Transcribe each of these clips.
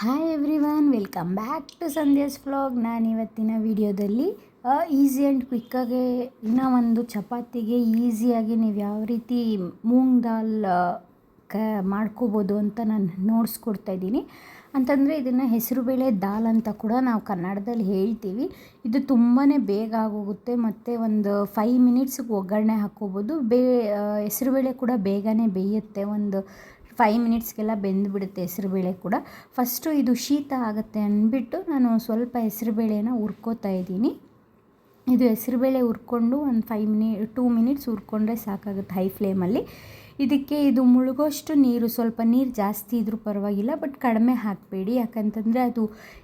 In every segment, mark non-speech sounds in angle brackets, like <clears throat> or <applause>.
Hi everyone welcome back to Sandhya's vlog ನಾನು ಇವತ್ತಿನ ವಿಡಿಯೋದಲ್ಲಿ ಈಸಿ ಆ್ಯಂಡ್ ಕ್ವಿಕ್ಕಾಗೆ ಇನ್ನೂ ಒಂದು ಚಪಾತಿಗೆ ಈಸಿಯಾಗಿ ನೀವು ಯಾವ ರೀತಿ ಮೂಂಗ್ ದಾಲ್ ಕ, ಮಾಡ್ಕೋಬೋದು ಅಂತ ನಾನು ನೋಡಿಸ್ಕೊಡ್ತಾ ಇದ್ದೀನಿ. ಅಂತಂದರೆ ಇದನ್ನು ಹೆಸರುಬೇಳೆ ದಾಲ್ ಅಂತ ಕೂಡ ನಾವು ಕನ್ನಡದಲ್ಲಿ ಹೇಳ್ತೀವಿ. ಇದು ತುಂಬಾ ಬೇಗ ಆಗೋಗುತ್ತೆ, ಮತ್ತು ಒಂದು ಫೈವ್ ಮಿನಿಟ್ಸ್ಗೆ ಒಗ್ಗರಣೆ ಹಾಕ್ಕೋಬೋದು. ಬೇ ಹೆಸರುಬೇಳೆ ಕೂಡ ಬೇಗನೆ ಬೇಯುತ್ತೆ. ಒಂದು ಫೈವ್ ಮಿನಿಟ್ಸ್ಗೆಲ್ಲ ಬೆಂದುಬಿಡುತ್ತೆ ಹೆಸರುಬೇಳೆ ಕೂಡ. ಫಸ್ಟು ಇದು ಶೀತ ಆಗುತ್ತೆ ಅಂದ್ಬಿಟ್ಟು ನಾನು ಸ್ವಲ್ಪ ಹೆಸರುಬೇಳೆನ ಹುರ್ಕೋತಾ ಇದ್ದೀನಿ. ಇದು ಹೆಸರುಬೇಳೆ ಹುರ್ಕೊಂಡು ಒಂದು ಫೈವ್ ಮಿನಿ ಟೂ ಮಿನಿಟ್ಸ್ ಹುರ್ಕೊಂಡ್ರೆ ಸಾಕಾಗುತ್ತೆ ಹೈ ಫ್ಲೇಮಲ್ಲಿ ಇದಕ್ಕೆ ಇದು ಮುಳುಗೋಷ್ಟು ನೀರು, ಸ್ವಲ್ಪ ನೀರು ಜಾಸ್ತಿ ಇದ್ರೂ ಪರವಾಗಿಲ್ಲ ಬಟ್ ಕಡಿಮೆ ಹಾಕಬೇಡಿ. ಯಾಕಂತಂದರೆ ಅದು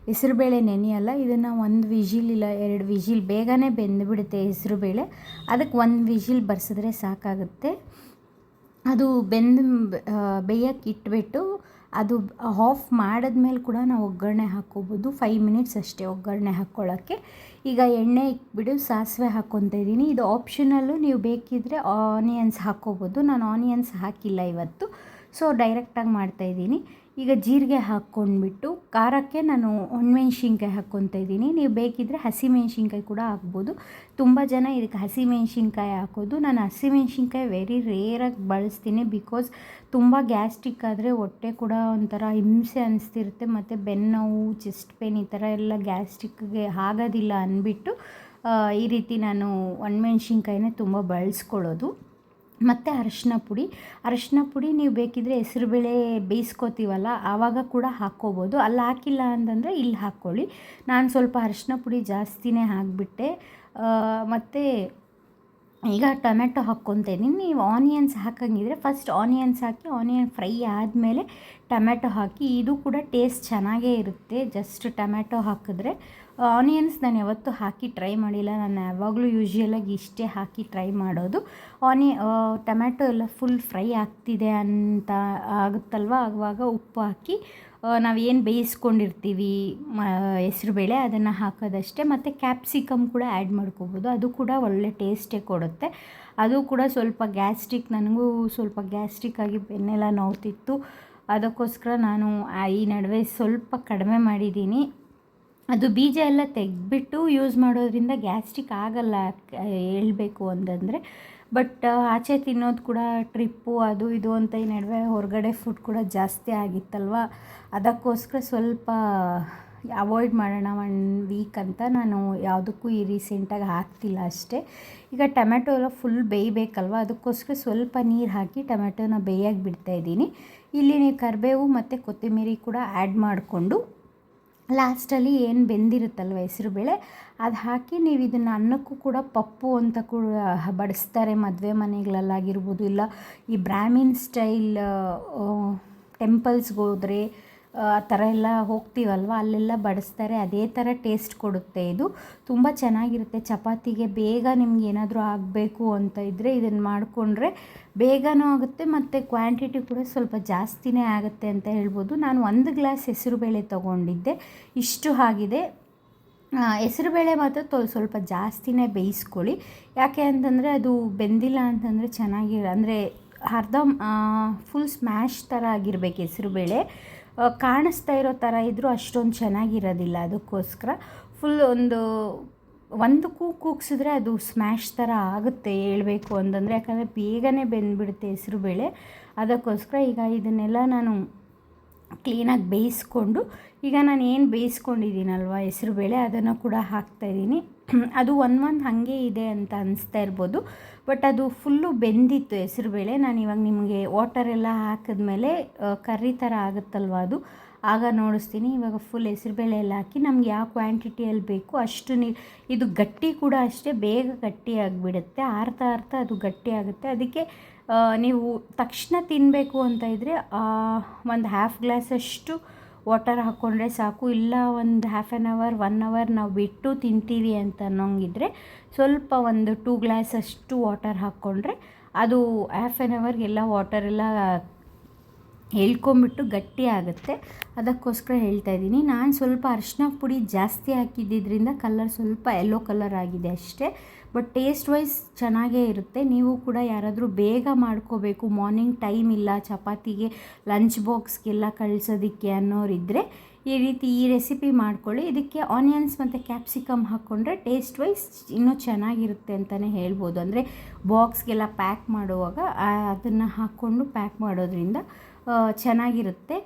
ಹೆಸರುಬೇಳೆ ನೆನೆಯಲ್ಲ, ಇದನ್ನು ಒಂದು ವಿಜಿಲ್ ಇಲ್ಲ, ಎರಡು ವಿಜಿಲ್ ಬೇಗನೆ ಬೆಂದುಬಿಡುತ್ತೆ ಹೆಸರುಬೇಳೆ ಅದಕ್ಕೆ ಒಂದು ವಿಜಿಲ್ ಬರ್ಸಿದ್ರೆ ಸಾಕಾಗುತ್ತೆ. ಅದು ಬೆಂದ ಬೇಯಕ್ಕೆ ಇಟ್ಬಿಟ್ಟು ಅದು ಆಫ್ ಮಾಡಿದ್ಮೇಲೆ ಕೂಡ ನಾವು ಒಗ್ಗರಣೆ ಹಾಕ್ಕೋಬೋದು. ಫೈವ್ ಮಿನಿಟ್ಸ್ ಅಷ್ಟೇ ಒಗ್ಗರಣೆ ಹಾಕ್ಕೊಳ್ಳೋಕ್ಕೆ ಈಗ ಎಣ್ಣೆ ಇಟ್ಬಿಟ್ಟು ಸಾಸಿವೆ ಹಾಕ್ಕೊತ ಇದ್ದೀನಿ. ಇದು ಆಪ್ಷನಲ್ಲು ನೀವು ಬೇಕಿದ್ದರೆ ಆನಿಯನ್ಸ್ ಹಾಕ್ಕೋಬೋದು. ನಾನು ಆನಿಯನ್ಸ್ ಹಾಕಿಲ್ಲ ಇವತ್ತು. ಸೊ, ಡೈರೆಕ್ಟಾಗಿ ಮಾಡ್ತಾಯಿದ್ದೀನಿ ಈಗ ಜೀರಿಗೆ ಹಾಕ್ಕೊಂಡ್ಬಿಟ್ಟು ಖಾರಕ್ಕೆ ನಾನು ಒಣಮೆಣ್ಸಿನ್ಕಾಯಿ ಹಾಕ್ಕೊತಾ ಇದ್ದೀನಿ. ನೀವು ಬೇಕಿದ್ದರೆ ಹಸಿಮೆಣ್ಸಿನ್ಕಾಯಿ ಕೂಡ ಹಾಕ್ಬೋದು. ತುಂಬ ಜನ ಇದಕ್ಕೆ ಹಸಿಮೆಣ್ಸಿನ್ಕಾಯಿ ಹಾಕೋದು. ನಾನು ಹಸಿಮೆಣ್ಸಿನ್ಕಾಯಿ ವೆರಿ ರೇರಾಗಿ ಬಳಸ್ತೀನಿ ಬಿಕಾಸ್ ತುಂಬ ಗ್ಯಾಸ್ಟ್ರಿಕ್ ಆದರೆ ಹೊಟ್ಟೆ ಕೂಡ ಒಂಥರ ಹಿಂಸೆ ಅನಿಸ್ತಿರುತ್ತೆ. ಮತ್ತು ಬೆನ್ನೋವು ಚೆಸ್ಟ್ ಪೇನ್ ಈ ಥರ ಎಲ್ಲ ಗ್ಯಾಸ್ಟ್ರಿಕ್ಗೆ ಆಗೋದಿಲ್ಲ ಅಂದ್ಬಿಟ್ಟು ಈ ರೀತಿ ನಾನು ಒಣಮೆಣ್ಸಿನ್ಕಾಯಿನೇ ತುಂಬ ಬಳಸ್ಕೊಳ್ಳೋದು. ಮತ್ತು ಅರಶಿನ ಪುಡಿ. ಅರಶಿನ ಪುಡಿ ನೀವು ಬೇಕಿದ್ದರೆ ಹೆಸರುಬೇಳೆ ಬೇಯಿಸ್ಕೋತೀವಲ್ಲ, ಆವಾಗ ಕೂಡ ಹಾಕ್ಕೋಬೋದು. ಅಲ್ಲಿ ಹಾಕಿಲ್ಲ ಅಂತಂದರೆ ಇಲ್ಲಿ ಹಾಕ್ಕೊಳ್ಳಿ. ನಾನು ಸ್ವಲ್ಪ ಅರಶಿನ ಪುಡಿ ಜಾಸ್ತಿನೇ ಹಾಕಿಬಿಟ್ಟೆ. ಮತ್ತು ಈಗ ಟೊಮೆಟೊ ಹಾಕ್ಕೊತೇನೆ. ನೀವು ಆನಿಯನ್ಸ್ ಹಾಕಂಗಿದ್ರೆ ಫಸ್ಟ್ ಆನಿಯನ್ಸ್ ಹಾಕಿ, ಆನಿಯನ್ ಫ್ರೈ ಆದಮೇಲೆ ಟೊಮೆಟೊ ಹಾಕಿ, ಇದು ಕೂಡ ಟೇಸ್ಟ್ ಚೆನ್ನಾಗೇ ಇರುತ್ತೆ. ಜಸ್ಟ್ ಟೊಮೆಟೊ ಹಾಕಿದ್ರೆ, ಆನಿಯನ್ಸ್ ನಾನು ಯಾವತ್ತೂ ಹಾಕಿ ಟ್ರೈ ಮಾಡಿಲ್ಲ. ನಾನು ಯಾವಾಗಲೂ ಯೂಶ್ವಲಾಗಿ ಇಷ್ಟೇ ಹಾಕಿ ಟ್ರೈ ಮಾಡೋದು. ಆನಿ ಟೊಮೆಟೊ ಎಲ್ಲ ಫುಲ್ ಫ್ರೈ ಆಗ್ತಿದೆ ಅಂತ ಆಗುತ್ತಲ್ವ? ಆವಾಗ ಉಪ್ಪು ಹಾಕಿ ನಾವೇನು ಬೇಯಿಸ್ಕೊಂಡಿರ್ತೀವಿ, ಮ ಹೆಸ್ರುಬೇಳೆ ಅದನ್ನು ಹಾಕೋದಷ್ಟೇ, ಮತ್ತು ಕ್ಯಾಪ್ಸಿಕಮ್ ಕೂಡ ಆ್ಯಡ್ ಮಾಡ್ಕೋಬೋದು. ಅದು ಕೂಡ ಒಳ್ಳೆ ಟೇಸ್ಟೇ ಕೊಡುತ್ತೆ. ಅದು ಕೂಡ ಸ್ವಲ್ಪ ಗ್ಯಾಸ್ಟ್ರಿಕ್ ನನಗೂ ಸ್ವಲ್ಪ ಗ್ಯಾಸ್ಟ್ರಿಕ್ ಆಗಿ ಬೆನ್ನೆಲ್ಲ ನೋವುತ್ತಿತ್ತು ಅದಕ್ಕೋಸ್ಕರ ನಾನು ಈ ನಡುವೆ ಸ್ವಲ್ಪ ಕಡಿಮೆ ಮಾಡಿದ್ದೀನಿ. ಅದು ಬೀಜ ಎಲ್ಲ ತೆಗೆದ್ಬಿಟ್ಟು ಯೂಸ್ ಮಾಡೋದ್ರಿಂದ ಗ್ಯಾಸ್ಟ್ರಿಕ್ ಆಗಲ್ಲ ಹೇಳಬೇಕು ಅಂತಂದರೆ. ಬಟ್ ಆಚೆ ತಿನ್ನೋದು ಕೂಡ ಟ್ರಿಪ್ಪು ಅದು ಇದು ಅಂತ ಈ ನಡುವೆ ಹೊರಗಡೆ ಫುಡ್ ಕೂಡ ಜಾಸ್ತಿ ಆಗಿತ್ತಲ್ವ? ಅದಕ್ಕೋಸ್ಕರ ಸ್ವಲ್ಪ ಅವಾಯ್ಡ್ ಮಾಡೋಣ ಒನ್ ವೀಕ್ ಅಂತ ನಾನು ಯಾವುದಕ್ಕೂ ಈ ರೀಸೆಂಟಾಗಿ ಹಾಕ್ತಿಲ್ಲ ಅಷ್ಟೇ. ಈಗ ಟೊಮೆಟೊ ಎಲ್ಲ ಫುಲ್ ಬೇಯಬೇಕಲ್ವ? ಅದಕ್ಕೋಸ್ಕರ ಸ್ವಲ್ಪ ನೀರು ಹಾಕಿ ಟೊಮೆಟೊನ ಬೇಯಕ್ಕೆ ಬಿಡ್ತಾಯಿದ್ದೀನಿ ಇಲ್ಲಿ ನೀವು ಕರಿಬೇವು ಮತ್ತು ಕೊತ್ತಂಬರಿ ಕೂಡ ಆ್ಯಡ್ ಮಾಡಿಕೊಂಡು ಲಾಸ್ಟಲ್ಲಿ ಏನು ಬೆಂದಿರುತ್ತಲ್ವ ಹೆಸರುಬೇಳೆ ಅದು ಹಾಕಿ ನೀವು ಇದನ್ನು ಅನ್ನಕ್ಕೂ ಕೂಡ ಪಪ್ಪು ಅಂತ ಕೂಡ ಬಡಿಸ್ತಾರೆ ಮದುವೆ ಮನೆಗಳಲ್ಲಾಗಿರ್ಬೋದು. ಇಲ್ಲ, ಈ ಬ್ರಾಹ್ಮಿನ್ ಸ್ಟೈಲ್ ಟೆಂಪಲ್ಸ್ಗೆ ಹೋದರೆ ಆ ಥರ ಎಲ್ಲ ಹೋಗ್ತೀವಲ್ವ? ಅಲ್ಲೆಲ್ಲ ಬಡಿಸ್ತಾರೆ, ಅದೇ ಥರ ಟೇಸ್ಟ್ ಕೊಡುತ್ತೆ ಇದು. ತುಂಬ ಚೆನ್ನಾಗಿರುತ್ತೆ. ಚಪಾತಿಗೆ ಬೇಗ ನಿಮ್ಗೆ ಏನಾದರೂ ಆಗಬೇಕು ಅಂತ ಇದ್ದರೆ ಇದನ್ನು ಮಾಡಿಕೊಂಡ್ರೆ ಬೇಗನೂ ಆಗುತ್ತೆ ಮತ್ತು ಕ್ವಾಂಟಿಟಿ ಕೂಡ ಸ್ವಲ್ಪ ಜಾಸ್ತಿನೇ ಆಗುತ್ತೆ ಅಂತ ಹೇಳ್ಬೋದು. ನಾನು ಒಂದು ಗ್ಲಾಸ್ ಹೆಸರುಬೇಳೆ ತೊಗೊಂಡಿದ್ದೆ. ಇಷ್ಟು ಆಗಿದೆ. ಹೆಸರುಬೇಳೆ ಮಾತ್ರ ತೊ, ಸ್ವಲ್ಪ ಜಾಸ್ತಿನೇ ಬೇಯಿಸ್ಕೊಳ್ಳಿ. ಯಾಕೆ ಅಂತಂದರೆ ಅದು ಬೆಂದಿಲ್ಲ ಅಂತಂದರೆ ಚೆನ್ನಾಗಿ, ಅಂದರೆ ಅರ್ಧ ಫುಲ್ ಸ್ಮ್ಯಾಶ್ ಥರ ಆಗಿರಬೇಕು ಹೆಸರುಬೇಳೆ ಕಾಣಿಸ್ತಾ ಇರೋ ಥರ ಇದ್ದರೂ ಅಷ್ಟೊಂದು ಚೆನ್ನಾಗಿರೋದಿಲ್ಲ. ಅದಕ್ಕೋಸ್ಕರ ಫುಲ್ ಒಂದು ಒಂದು ಕೂ ಕೂಗ್ಸಿದ್ರೆ ಅದು ಸ್ಮ್ಯಾಶ್ ಥರ ಆಗುತ್ತೆ ಹೇಳಬೇಕು ಅಂತಂದರೆ. ಯಾಕಂದರೆ ಬೇಗನೆ ಬೆಂದ್ಬಿಡುತ್ತೆ ಹೆಸರುಬೇಳೆ ಅದಕ್ಕೋಸ್ಕರ ಈಗ ಇದನ್ನೆಲ್ಲ ನಾನು ಕ್ಲೀನಾಗಿ ಬೇಯಿಸ್ಕೊಂಡು ಈಗ ನಾನು ಏನು ಬೇಯಿಸ್ಕೊಂಡಿದ್ದೀನಲ್ವ ಹೆಸರುಬೇಳೆ ಅದನ್ನು ಕೂಡ ಹಾಕ್ತಾಯಿದ್ದೀನಿ <clears throat> ಅದು ಒಂದು ಒಂದು ಹಾಗೆ ಇದೆ ಅಂತ ಅನಿಸ್ತಾ ಇರ್ಬೋದು. ಬಟ್ ಅದು ಫುಲ್ಲು ಬೆಂದಿತ್ತು ಹೆಸರುಬೇಳೆ ನಾನು ಇವಾಗ ನಿಮಗೆ ವಾಟರ್ ಎಲ್ಲ ಹಾಕಿದ್ಮೇಲೆ ಕರ್ರಿ ಥರ ಆಗುತ್ತಲ್ವ ಅದು? ಆಗ ನೋಡಿಸ್ತೀನಿ. ಇವಾಗ ಫುಲ್ ಹೆಸರುಬೇಳೆ ಎಲ್ಲ ಹಾಕಿ ನಮ್ಗೆ ಯಾವ ಕ್ವಾಂಟಿಟಿಯಲ್ಲಿ ಬೇಕು ಅಷ್ಟು ನೀರು ಇದು ಗಟ್ಟಿ ಕೂಡ ಅಷ್ಟೇ, ಬೇಗ ಗಟ್ಟಿ ಆಗಿಬಿಡುತ್ತೆ. ಆರ್ತಾ ಆರ್ತಾ ಅದು ಗಟ್ಟಿ ಆಗುತ್ತೆ. ಅದಕ್ಕೆ ನೀವು ತಕ್ಷಣ ತಿನ್ನಬೇಕು ಅಂತ ಇದ್ದರೆ ಒಂದು ಹಾಫ್ ಗ್ಲಾಸಷ್ಟು ವಾಟರ್ ಹಾಕ್ಕೊಂಡ್ರೆ ಸಾಕು. ಇಲ್ಲ, ಒಂದು half an hour one hour ನಾವು ಬಿಟ್ಟು ತಿಂತೀವಿ ಅಂತ ಅನ್ನೋಂಗಿದ್ರೆ ಸ್ವಲ್ಪ ಒಂದು ಟೂ ಗ್ಲಾಸ್ ಅಷ್ಟು ವಾಟರ್ ಹಾಕ್ಕೊಂಡ್ರೆ ಅದು ಹಾಫ್ ಆ್ಯನ್ ಅವರ್ಗೆಲ್ಲ ವಾಟರ್ ಎಲ್ಲ ಹೇಳ್ಕೊಂಬಿಟ್ಟು ಗಟ್ಟಿ ಆಗುತ್ತೆ. ಅದಕ್ಕೋಸ್ಕರ ಹೇಳ್ತಾ ಇದ್ದೀನಿ. ನಾನು ಸ್ವಲ್ಪ ಅರಿಶಿನ ಪುಡಿ ಜಾಸ್ತಿ ಹಾಕಿದ್ದಿದ್ರಿಂದ ಕಲರ್ ಸ್ವಲ್ಪ ಯೆಲ್ಲೋ ಕಲರ್ ಆಗಿದೆ ಅಷ್ಟೇ. ಬಟ್ ಟೇಸ್ಟ್ ವೈಸ್ ಚೆನ್ನಾಗೇ ಇರುತ್ತೆ. ನೀವು ಕೂಡ ಯಾರಾದರೂ ಬೇಗ ಮಾಡ್ಕೋಬೇಕು. ಮಾರ್ನಿಂಗ್ ಟೈಮ್ ಇಲ್ಲ, ಚಪಾತಿಗೆ ಲಂಚ್ ಬಾಕ್ಸ್ಗೆಲ್ಲ ಕಳಿಸೋದಕ್ಕೆ ಅನ್ನೋರಿದ್ದರೆ ಈ ರೀತಿ ಈ ರೆಸಿಪಿ ಮಾಡ್ಕೊಳ್ಳಿ. ಇದಕ್ಕೆ ಆನಿಯನ್ಸ್ ಮತ್ತು ಕ್ಯಾಪ್ಸಿಕಮ್ ಹಾಕ್ಕೊಂಡ್ರೆ ಟೇಸ್ಟ್ ವೈಸ್ ಇನ್ನೂ ಚೆನ್ನಾಗಿರುತ್ತೆ ಅಂತಲೇ ಹೇಳ್ಬೋದು. ಅಂದರೆ ಬಾಕ್ಸ್ಗೆಲ್ಲ ಪ್ಯಾಕ್ ಮಾಡುವಾಗ ಅದನ್ನು ಹಾಕ್ಕೊಂಡು ಪ್ಯಾಕ್ ಮಾಡೋದ್ರಿಂದ ಚೆನ್ನಾಗಿರುತ್ತೆ.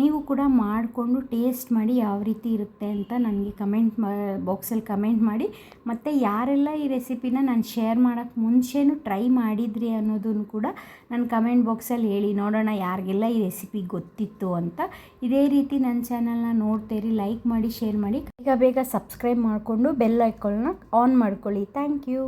ನೀವು ಕೂಡ ಮಾಡಿಕೊಂಡು ಟೇಸ್ಟ್ ಮಾಡಿ ಯಾವ ರೀತಿ ಇರುತ್ತೆ ಅಂತ ನನಗೆ ಕಮೆಂಟ್ ಬಾಕ್ಸಲ್ಲಿ ಕಮೆಂಟ್ ಮಾಡಿ. ಮತ್ತು ಯಾರೆಲ್ಲ ಈ ರೆಸಿಪಿನ ನಾನು ಶೇರ್ ಮಾಡೋಕ್ಕೆ ಮುಂಚೆನೂ ಟ್ರೈ ಮಾಡಿದ್ರಿ ಅನ್ನೋದನ್ನು ಕೂಡ ನನ್ನ ಕಮೆಂಟ್ ಬಾಕ್ಸಲ್ಲಿ ಹೇಳಿ. ನೋಡೋಣ ಯಾರಿಗೆಲ್ಲ ಈ ರೆಸಿಪಿ ಗೊತ್ತಿತ್ತು ಅಂತ. ಇದೇ ರೀತಿ ನನ್ನ ಚಾನಲ್ನ ನೋಡ್ತೀರಿ ಲೈಕ್ ಮಾಡಿ, ಶೇರ್ ಮಾಡಿ. ಈಗ ಬೇಗ ಸಬ್ಸ್ಕ್ರೈಬ್ ಮಾಡಿಕೊಂಡು ಬೆಲ್ ಐಕಾನ್ನ ಆನ್ ಮಾಡ್ಕೊಳ್ಳಿ. Thank you.